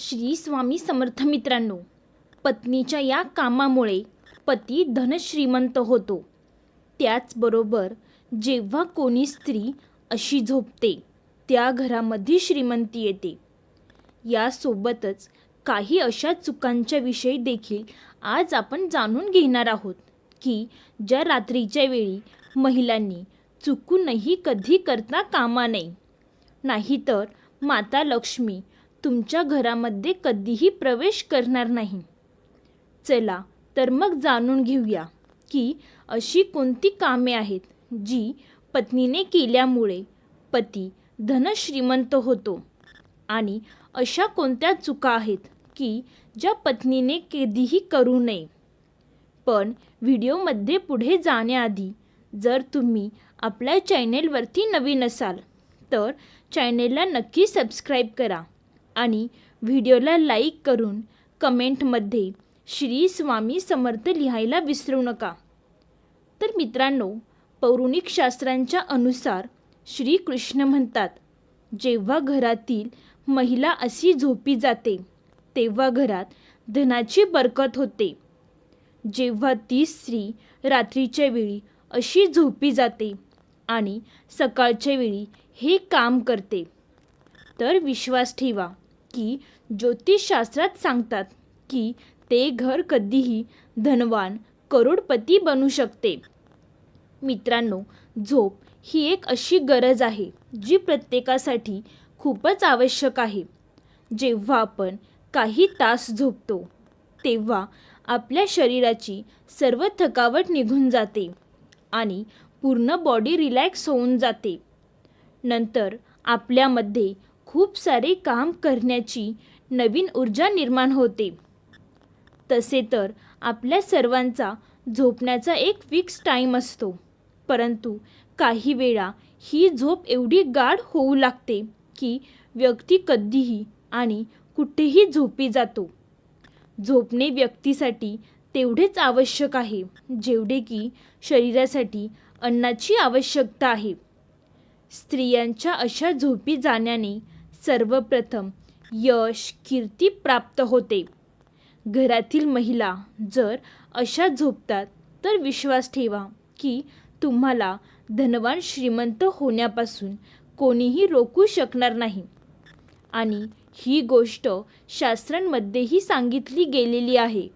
श्री स्वामी समर्थ मित्रांनो पत्नीच्या या कामामुळे पती धनश्रीमंत होतो. त्याचबरोबर जेव्हा कोणी स्त्री अशी झोपते त्या घरामध्ये श्रीमंती येते. यासोबतच काही अशा चुकांच्या विषयी देखील आज आपण जाणून घेणार आहोत की ज्या रात्रीच्या वेळी महिलांनी चुकूनही कधी करता कामा नये. नाहीतर माता लक्ष्मी तुमच्या घरामध्ये कधीही प्रवेश करणार नाही. चला तर मग जाणून घेऊया की अशी कोणती कामे आहेत जी पत्नीने केल्यामुळे पती धनश्रीमंत होतो आणि अशा कोणत्या चुका आहेत की ज्या पत्नीने कधीही करू नये. पण व्हिडिओमध्ये पुढे जाण्याआधी जर तुम्ही आपल्या चॅनेलवरती नवीन असाल तर चॅनेलला नक्की सबस्क्राईब करा. आणि व्हिडिओला लाईक करून कमेंटमध्ये श्री स्वामी समर्थ लिहायला विसरू नका. तर मित्रांनो पौराणिक शास्त्रांच्या अनुसार श्रीकृष्ण म्हणतात जेव्हा घरातील महिला अशी झोपी जाते तेव्हा घरात धनाची बरकत होते. जेव्हा ती स्त्री रात्रीच्या वेळी अशी झोपी जाते आणि सकाळच्या वेळी हे काम करते. तर विश्वास ठेवा की ज्योतिषशास्त्रात सांगतात की ते घर कधीही धनवान करोडपती बनू शकते. मित्रांनो झोप ही एक अशी गरज आहे जी प्रत्येकासाठी खूपच आवश्यक आहे. जेव्हा आपण काही तास झोपतो तेव्हा आपल्या शरीराची सर्व थकावट निघून जाते आणि पूर्ण बॉडी रिलॅक्स होऊन जाते. नंतर आपल्यामध्ये खूप सारे काम करण्याची नवीन ऊर्जा निर्माण होते. तसे तर आपल्या सर्वांचा झोपण्याचा एक फिक्स टाईम असतो. परंतु काही वेळा ही झोप एवढी गाढ होऊ लागते की व्यक्ती कधीही आणि कुठेही झोपी जातो. झोपणे व्यक्तीसाठी तेवढेच आवश्यक आहे जेवढे की शरीरासाठी अन्नाची आवश्यकता आहे. स्त्रियांच्या अशा झोपी जाण्याने सर्वप्रथम यश कीर्ती प्राप्त होते. घरातील महिला जर अशा झोपतात तर विश्वास ठेवा की तुम्हाला धनवान श्रीमंत होण्यापासून कोणीही रोखू शकणार नाही. आणि ही गोष्ट शास्त्रांमध्येही सांगितली गेलेली आहे.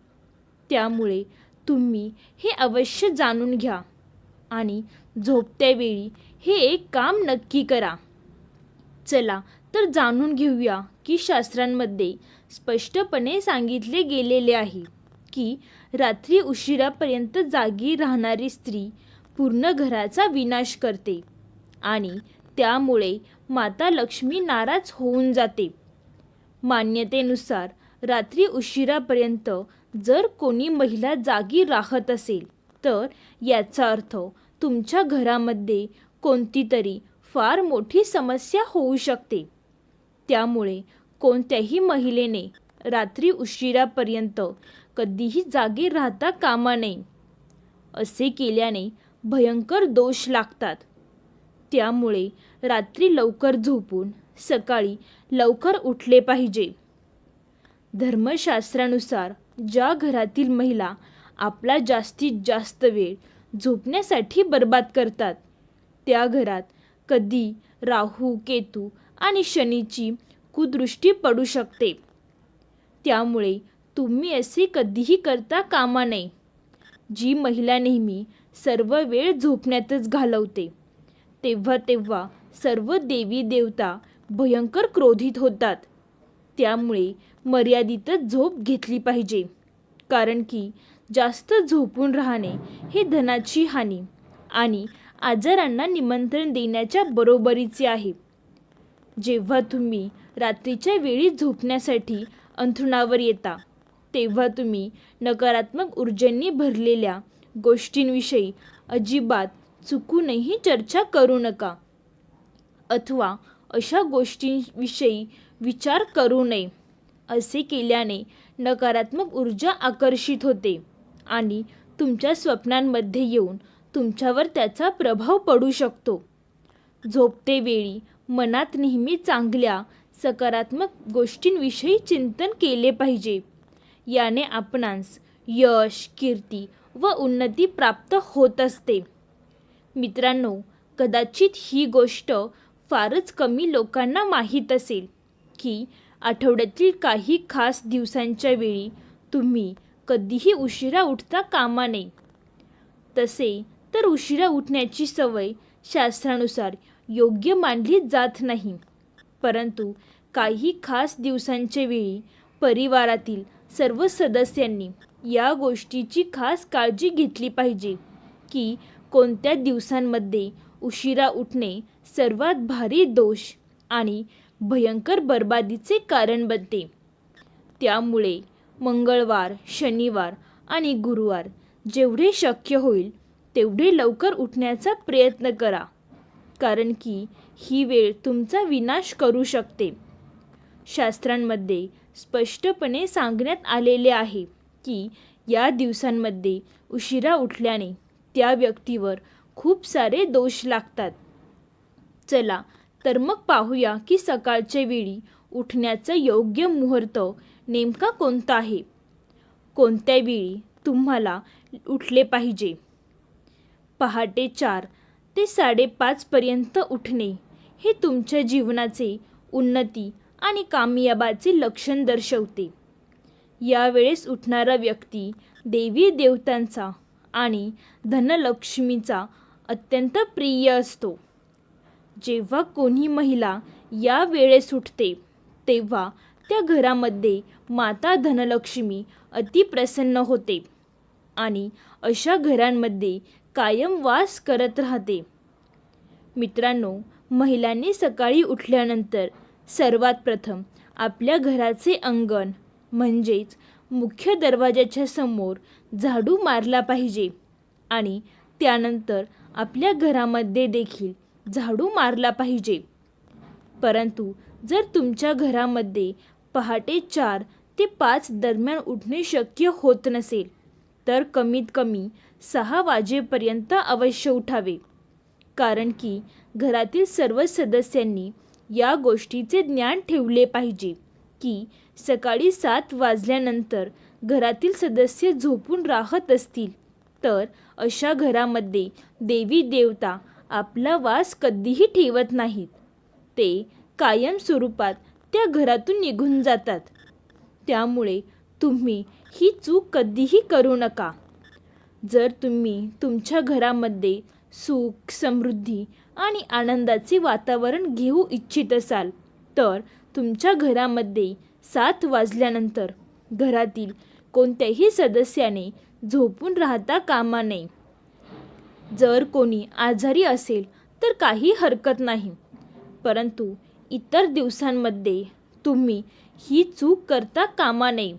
त्यामुळे तुम्ही हे अवश्य जाणून घ्या आणि झोपत्यावेळी हे एक काम नक्की करा. चला तर जाणून घेऊया की शास्त्रांमध्ये स्पष्टपणे सांगितले गेलेले आहे की रात्री उशिरापर्यंत जागी राहणारी स्त्री पूर्ण घराचा विनाश करते आणि त्यामुळे माता लक्ष्मी नाराज होऊन जाते. मान्यतेनुसार रात्री उशिरापर्यंत जर कोणी महिला जागी राहत असेल तर याचा अर्थ तुमच्या घरामध्ये कोणती तरी फार मोठी समस्या होऊ शकते. त्यामुळे कोणत्याही महिलेने रात्री उशिरापर्यंत कधीही जागी राहता कामा नये. असे केल्याने भयंकर दोष लागतात. त्यामुळे रात्री लवकर झोपून सकाळी लवकर उठले पाहिजे. धर्मशास्त्रानुसार ज्या घरातील महिला आपला जास्तीत जास्त वेळ झोपण्यासाठी बर्बाद करतात त्या घरात कधी राहू केतू आणि शनीची कुदृष्टी पडू शकते. त्यामुळे तुम्ही असे कधीही करता कामा नये. जी महिला नेहमी सर्व वेळ झोपण्यातच घालवते तेव्हा तेव्हा सर्व देवी देवता भयंकर क्रोधित होतात. त्यामुळे मर्यादितच झोप घेतली पाहिजे कारण की जास्त झोपून राहणे हे धनाची हानी आणि आजारांना निमंत्रण देण्याच्या बरोबरीचे आहे. जेव्हा तुम्ही रात्रीच्या वेळी झोपण्यासाठी अंथरुणावर येता तेव्हा तुम्ही नकारात्मक ऊर्जेंनी भरलेल्या गोष्टींविषयी अजिबात चुकूनही चर्चा करू नका अथवा अशा गोष्टींविषयी विचार करू नये असे केल्याने नकारात्मक ऊर्जा आकर्षित होते आणि तुमच्या स्वप्नांमध्ये येऊन तुमच्यावर त्याचा प्रभाव पडू शकतो. झोपतेवेळी मनात नेहमी चांगल्या सकारात्मक गोष्टींविषयी चिंतन केले पाहिजे. याने आपणास यश कीर्ती व उन्नती प्राप्त होत असते. मित्रांनो कदाचित ही गोष्ट फारच कमी लोकांना माहीत असेल की आठवड्यातील काही खास दिवसांच्या वेळी तुम्ही कधीही उशिरा उठता कामा नये. तसे तर उशिरा उठण्याची सवय शास्त्रानुसार योग्य मानली जात नाही. परंतु काही खास दिवसांच्या वेळी परिवारातील सर्व सदस्यांनी या गोष्टीची खास काळजी घेतली पाहिजे की कोणत्या दिवसांमध्ये उशिरा उठणे सर्वात भारी दोष आणि भयंकर बर्बादीचे कारण बनते. त्यामुळे मंगळवार शनिवार आणि गुरुवार जेवढे शक्य होईल तेवढे लवकर उठण्याचा प्रयत्न करा. कारण की ही वेळ तुमचा विनाश करू शकते. शास्त्रांमध्ये स्पष्टपणे सांगण्यात आलेले आहे की या दिवसांमध्ये उशिरा उठल्याने त्या व्यक्तीवर खूप सारे दोष लागतात. चला तर मग पाहूया की सकाळच्या वेळी उठण्याचा योग्य मुहूर्त नेमका कोणता आहे? कोणत्या वेळी तुम्हाला उठले पाहिजे? पहाटे चार ते साडेपाचपर्यंत उठणे हे तुमच्या जीवनाचे उन्नती आणि कामयाबाचे लक्षण दर्शवते. यावेळेस उठणारा व्यक्ती देवी देवतांचा आणि धनलक्ष्मीचा अत्यंत प्रिय असतो. जेव्हा कोणी महिला या वेळेस उठते तेव्हा त्या घरामध्ये माता धनलक्ष्मी अतिप्रसन्न होते आणि अशा घरांमध्ये कायम वास करत राहते. मित्रांनो महिलांनी सकाळी उठल्यानंतर सर्वात प्रथम आपल्या घराचे अंगण म्हणजेच मुख्य दरवाजाच्या समोर झाडू मारला पाहिजे आणि त्यानंतर आपल्या घरामध्ये देखील झाडू मारला पाहिजे. परंतु जर तुमच्या घरामध्ये पहाटे चार ते पाच दरम्यान उठणे शक्य होत नसेल तर कमीत कमी सहा वाजेपर्यंत अवश्य उठावे. कारण की घरातील सर्व सदस्यांनी या गोष्टीचे ज्ञान ठेवले पाहिजे की सकाळी सात वाजल्यानंतर घरातील सदस्य झोपून राहत असतील तर अशा घरामध्ये देवी देवता आपला वास कधीही ठेवत नाहीत. ते कायम स्वरूपात त्या घरातून निघून जातात. त्यामुळे तुम्ही ही चूक कधीही करू नका. जर तुम्ही तुमच्या घरामध्ये सुख समृद्धी आणि आनंदाचे वातावरण घेऊ इच्छित असाल तर तुमच्या घरामध्ये सात वाजल्यानंतर घरातील कोणत्याही सदस्याने झोपून राहता कामा नये. जर कोणी आजारी असेल तर काही हरकत नाही. परंतु इतर दिवसांमध्ये तुम्ही ही चूक करता कामा नये.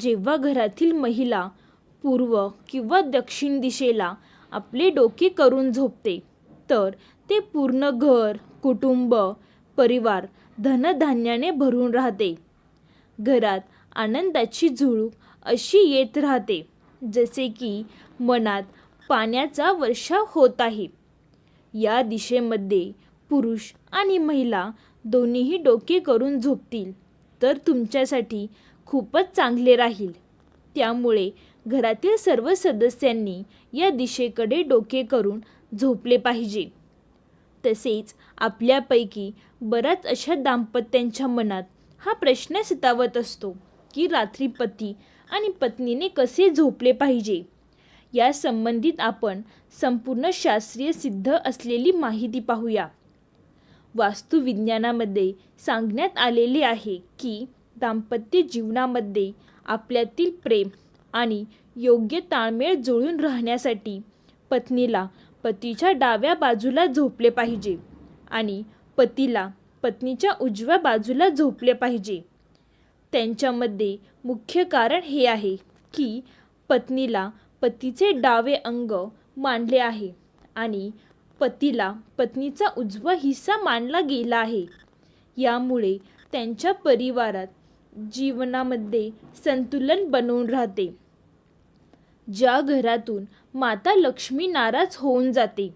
जेव्हा घरातील महिला पूर्व किंवा दक्षिण दिशेला आपले डोके करून झोपते. तर ते पूर्ण घर कुटुंब परिवार धनधान्याने भरून राहते. घरात आनंदाची झुळूक अशी येत राहते जसे की मनात पाण्याचा वर्षाव होत आहे. या दिशेमध्ये पुरुष आणि महिला दोन्हीही डोके करून झोपतील तर तुमच्यासाठी खूपच चांगले राहील. त्यामुळे घरातील सर्व सदस्यांनी या दिशेकडे डोके करून झोपले पाहिजे. तसेच आपल्यापैकी बऱ्याच अशा दाम्पत्यांच्या मनात हा प्रश्न सतावत असतो की रात्री पती आणि पत्नीने कसे झोपले पाहिजे? या संबंधित आपण संपूर्ण शास्त्रीय सिद्ध असलेली माहिती पाहूया. वास्तुविज्ञानामध्ये सांगण्यात आलेले आहे की दाम्पत्य जीवनामध्ये आपल्यातील प्रेम आणि योग्य ताळमेळ जुळून राहण्यासाठी पत्नीला पतीच्या डाव्या बाजूला झोपले पाहिजे आणि पतीला पत्नीच्या उजव्या बाजूला झोपले पाहिजे. त्यांच्यामध्ये मुख्य कारण हे आहे की पत्नीला पतीचे डावे अंग मानले आहे आणि पतीला पत्नीचा उजवा हिस्सा मानला गेला आहे. यामुळे त्यांच्या परिवारात जीवनामध्ये संतुलन बनवून राहते. ज्या घरातून माता लक्ष्मी नाराज होऊन जाते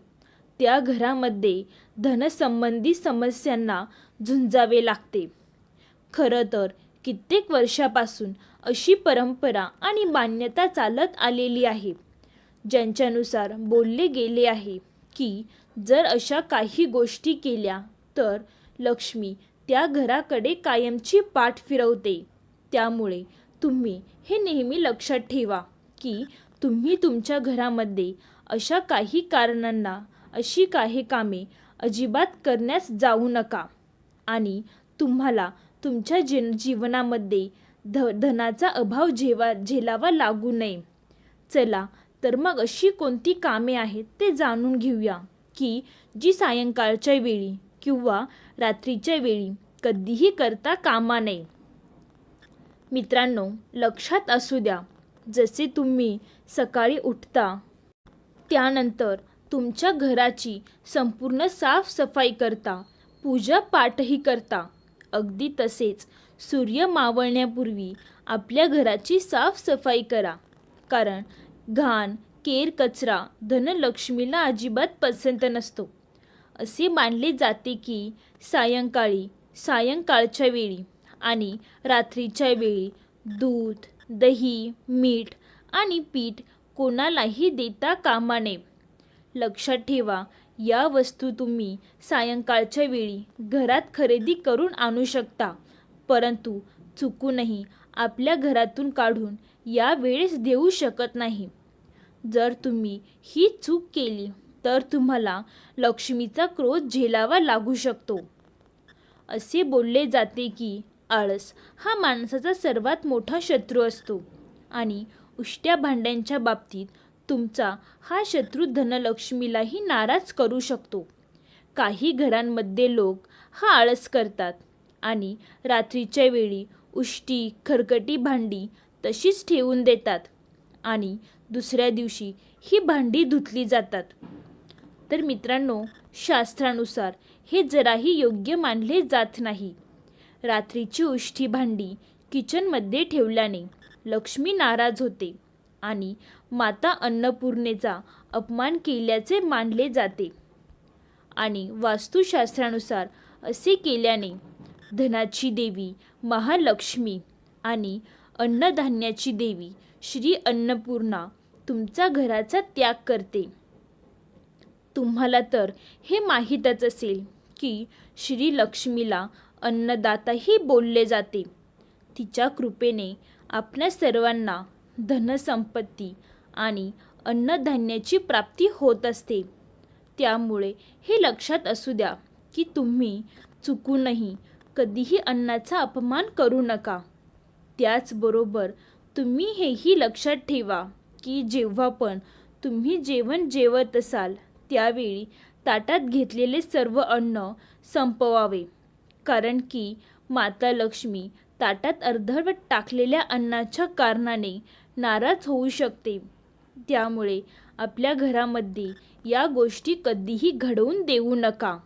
त्या घरामध्ये धनसंबंधी समस्यांना झुंजावे लागते. खरं तर कित्येक वर्षापासून अशी परंपरा आणि मान्यता चालत आलेली आहे ज्यांच्यानुसार बोलले गेले आहे की जर अशा काही गोष्टी केल्या तर लक्ष्मी त्या घराकडे कायमची पाठ फिरवते. त्यामुळे तुम्ही हे नेहमी लक्षात ठेवा. की तुम्ही तुमच्या घरामध्ये अशा काही कारणांना अशी काही कामे अजिबात करण्यास जाऊ नका. आणि तुम्हाला तुमच्या जीन जीवनामध्ये ध धनाचा अभाव झेवा झेलावा लागू नये. चला तर मग अशी कोणती कामे आहेत ते जाणून घेऊया की जी सायंकाळच्या वेळी किंवा रात्रीच्या वेळी कधीही करता कामा नये. मित्रांनो लक्षात असू द्या जसे तुम्ही सकाळी उठता त्यानंतर तुमच्या घराची संपूर्ण साफसफाई करता पूजा पाठही करता. अगदी तसेच सूर्य मावळण्यापूर्वी आपल्या घराची साफसफाई करा. कारण घाण केर कचरा धनलक्ष्मीला अजिबात पसंत नसतो. असे मानले जाते की सायंकाळी सायंकाळच्या वेळी आणि रात्रीच्या वेळी दूध दही मीठ आणि पीठ कोणालाही देता कामा नये. लक्षात ठेवा या वस्तू तुम्ही सायंकाळच्या वेळी घरात खरेदी करून आणू शकता परंतु चुकूनही आपल्या घरातून काढून या वेळेस देऊ शकत नाही. जर तुम्ही ही चूक केली तर तुम्हाला लक्ष्मीचा क्रोध झेलावा लागू शकतो. असे बोलले जाते की आळस हा माणसाचा सर्वात मोठा शत्रू असतो. आणि उष्ट्या भांड्यांच्या बाबतीत तुमचा हा शत्रू धनलक्ष्मीलाही नाराज करू शकतो. काही घरांमध्ये लोक हा आळस करतात आणि रात्रीच्या वेळी उष्टी खरकटी भांडी तशीच ठेवून देतात आणि दुसऱ्या दिवशी ही भांडी धुतली जातात. तर मित्रांनो शास्त्रानुसार हे जराही योग्य मानले जात नाही. रात्रीची उष्टी भांडी किचनमध्ये ठेवल्याने लक्ष्मी नाराज होते आणि माता अन्नपूर्णेचा अपमान केल्याचे मानले जाते. आणि वास्तुशास्त्रानुसार असे केल्याने धनाची देवी महालक्ष्मी आणि अन्नधान्याची देवी श्री अन्नपूर्णा तुमचा घराचा त्याग करते. तुम्हाला तर हे माहीतच असेल की श्री लक्ष्मीला अन्नदाताही बोलले जाते. तिच्या कृपेने आपल्या सर्वांना धनसंपत्ती आणि अन्नधान्याची प्राप्ती होत असते. त्यामुळे हे लक्षात असू द्या की तुम्ही चुकूनही कधीही अन्नाचा अपमान करू नका. त्याचबरोबर तुम्ही हेही लक्षात ठेवा की जेव्हा पण तुम्ही जेवण जेवत असाल त्यावेळी ताटात घेतलेले सर्व अन्न संपवावे. कारण की माता लक्ष्मी ताटात अर्धवट टाकलेल्या अन्नाच्या कारणाने नाराज होऊ शकते. त्यामुळे आपल्या घरामध्ये या गोष्टी कधीही घडवून देऊ नका.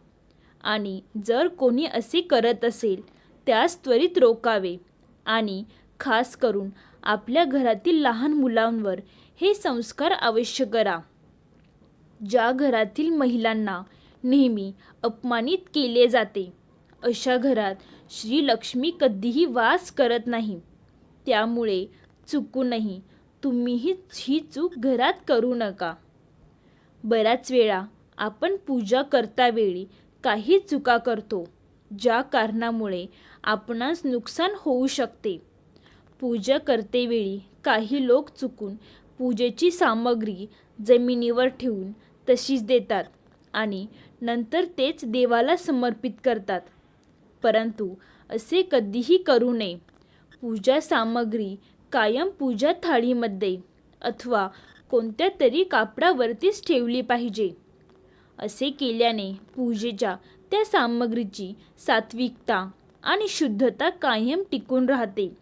आणि जर कोणी असे करत असेल त्यास त्वरित रोकावे. आणि खास करून आपल्या घरातील लहान मुलांवर हे संस्कार अवश्य करा. ज्या घरातील महिलांना नेहमी अपमानित केले जाते अशा घरात श्री लक्ष्मी कधीही वास करत नाही. त्यामुळे चुकूनही तुम्हीही ही चूक घरात करू नका. बऱ्याच वेळा आपण पूजा करता वेळी काही चुका करतो ज्या कारणामुळे आपणास नुकसान होऊ शकते. पूजा करतेवेळी काही लोक चुकून पूजेची सामग्री जमिनीवर ठेवून तशीच देतात आणि नंतर तेच देवाला समर्पित करतात. परंतु असे कधीही करू नये. पूजा सामग्री कायम पूजा थाळीमध्ये अथवा कोणत्या तरी कापडावरतीच ठेवली पाहिजे. असे केल्याने पूजेच्या त्या सामग्रीची सात्विकता आणि शुद्धता कायम टिकून राहते.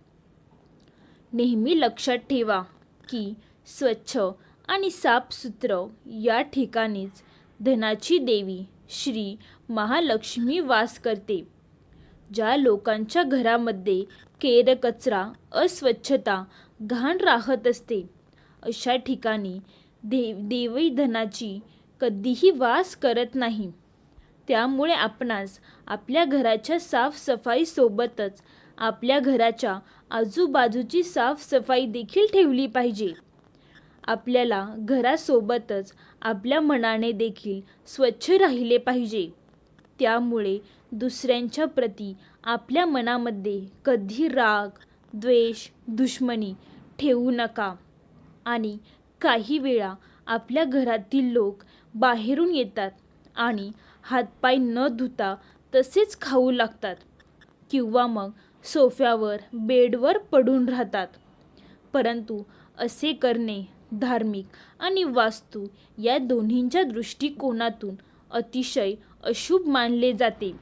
नेहमी लक्षात ठेवा की स्वच्छ आणि साफसुत्र या ठिकाणीच धनाची देवी श्री महालक्ष्मी वास करते. ज्या लोकांच्या घरामध्ये केर कचरा अस्वच्छता घाण राहत असते अशा ठिकाणी देव देवी धनाची कधीही वास करत नाही. त्यामुळे आपणास आपल्या घराच्या साफसफाईसोबतच आपल्या घराच्या आजूबाजूची साफसफाई देखील ठेवली पाहिजे. आपल्याला घरासोबतच आपल्या मनाने देखील स्वच्छ राहिले पाहिजे. त्यामुळे दुसऱ्यांच्या प्रती आपल्या मनामध्ये कधी राग द्वेष दुश्मनी ठेवू नका. आणि काही वेळा आपल्या घरातील लोक बाहेरून येतात आणि हातपाय न धुता तसेच खाऊ लागतात किंवा मग सोफ्यावर बेडवर पडून राहतात. परंतु असे करणे धार्मिक आणि वास्तू या दोन्हींच्या दृष्टिकोनातून अतिशय अशुभ मानले जाते.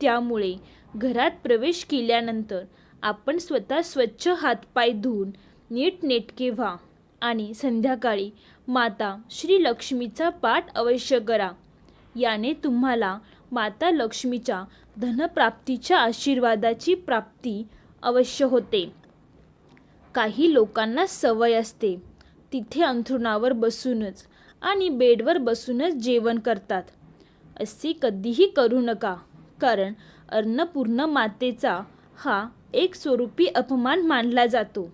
त्यामुळे घरात प्रवेश केल्यानंतर आपण स्वतः स्वच्छ हातपाय धुवून नीटनेटके व्हा आणि संध्याकाळी माता श्री लक्ष्मीचा पाठ अवश्य करा. याने तुम्हाला माता लक्ष्मीच्या धनप्राप्तीच्या आशीर्वादाची प्राप्ती अवश्य होते. काही लोकांना सवय असते. तिथे अंथरुणावर बसूनच आणि बेडवर बसूनच जेवण करतात. असे कधीही करू नका कारण अन्नपूर्ण मातेचा हा एक स्वरूपी अपमान मानला जातो.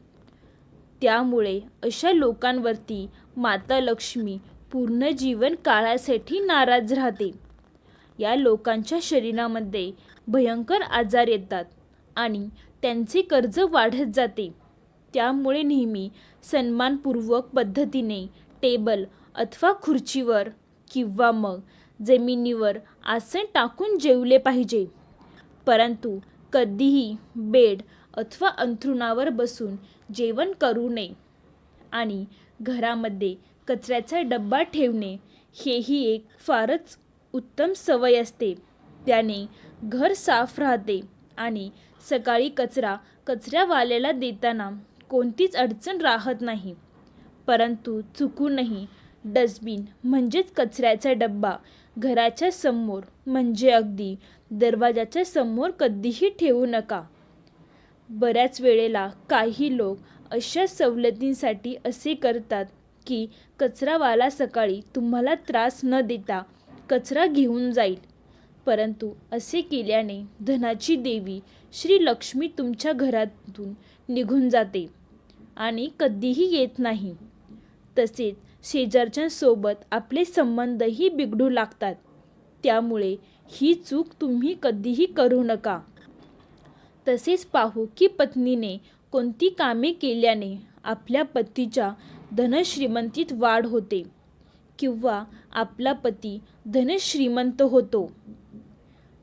त्यामुळे अशा लोकांवरती माता लक्ष्मी पूर्ण जीवन काळासाठी नाराज राहते. या लोकांच्या शरीरामध्ये भयंकर आजार येतात आणि त्यांचे कर्ज वाढत जाते. त्यामुळे नेहमी सन्मानपूर्वक पद्धतीने टेबल अथवा खुर्चीवर किंवा मग जमिनीवर आसन टाकून जेवले पाहिजे. परंतु कधीही बेड अथवा अंथरुणावर बसून जेवण करू नये आणि घरामध्ये कचऱ्याचा डब्बा ठेवणे हेही एक फारच उत्तम सवय असते. त्याने घर साफ राहते आणि सकाळी कचरा कचऱ्यावाल्याला देताना कोणतीच अडचण राहत नाही. परंतु चुकूनही डस्टबिन म्हणजेच कचऱ्याचा डब्बा घराच्या समोर म्हणजे अगदी दरवाजाच्या समोर कधीही ठेवू नका. बऱ्याच वेळेला काही लोक अशा सवलतींसाठी असे करतात की कचरावाला सकाळी तुम्हाला त्रास न देता कचरा घेऊन जाईल. परंतु असे केल्याने धनाची देवी श्री लक्ष्मी तुमच्या घरातून निघून जाते आणि कधीही येत नाही. तसेच शेजारच्यांसोबत आपले संबंधही बिघडू लागतात. त्यामुळे ही चूक तुम्ही कधीही करू नका. तसेच पाहू की पत्नीने कोणती कामे केल्याने आपल्या पतीच्या धनश्रीमंतीत वाढ होते किंवा आपला पती धनश्रीमंत होतो.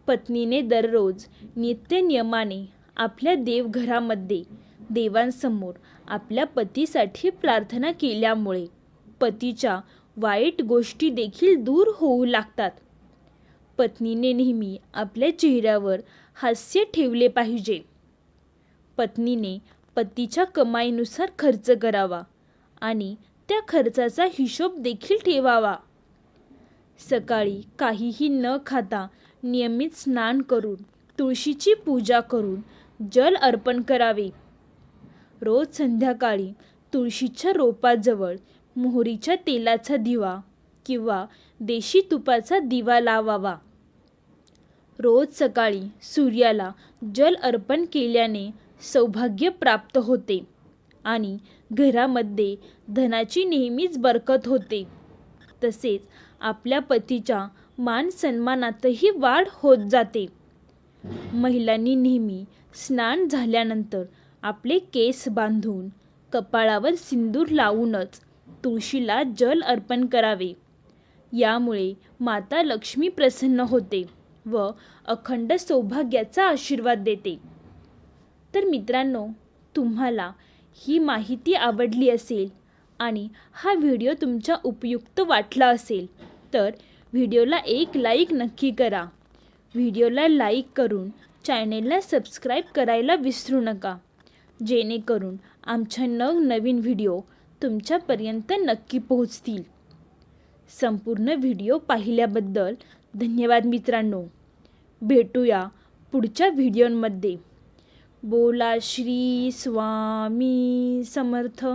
पत्नीने दररोज नित्यनियमाने आपल्या देवघरामध्ये देवांसमोर आपल्या पतीसाठी प्रार्थना केल्यामुळे पतीच्या वाईट गोष्टी देखील दूर होऊ लागतात. पत्नीने नेहमी आपल्या चेहऱ्यावर हास्य ठेवले पाहिजे. पत्नीने पतीच्या कमाईनुसार खर्च करावा आणि त्या खर्चाचा हिशोब देखील ठेवावा. सकाळी काहीही न खाता नियमित स्नान करून तुळशीची पूजा करून जल अर्पण करावे. रोज संध्याकाळी तुळशीच्या रोपाजवळ मोहरीच्या तेलाचा दिवा किंवा देशी तुपाचा दिवा लावावा. रोज सकाळी सूर्याला जल अर्पण केल्याने सौभाग्य प्राप्त होते आणि घरामध्ये धनाची नेहमीच बरकत होते. तसेच आपल्या पतीच्या मान सन्मानातही वाढ होत जाते. महिलांनी नेहमी स्नान झाल्यानंतर आपले केस बांधून कपाळावर सिंदूर लावूनच तुळशीला जल अर्पण करावे. यामुळे माता लक्ष्मी प्रसन्न होते व अखंड सौभाग्याचा आशीर्वाद देते. तर मित्रांनो तुम्हाला ही माहिती आवडली असेल आणि हा व्हिडिओ तुमच्या उपयुक्त वाटला असेल तर व्हिडिओला एक लाईक नक्की करा. व्हिडिओला लाईक करून चॅनेलला सबस्क्राईब करायला विसरू नका. जेणेकरून आमच्या नवनवीन व्हिडिओ तुमच्यापर्यंत नक्की पोहोचतील. संपूर्ण व्हिडिओ पाहिल्याबद्दल धन्यवाद मित्रांनो. भेटूया पुढच्या व्हिडिओमध्ये. बोला श्री स्वामी समर्थ.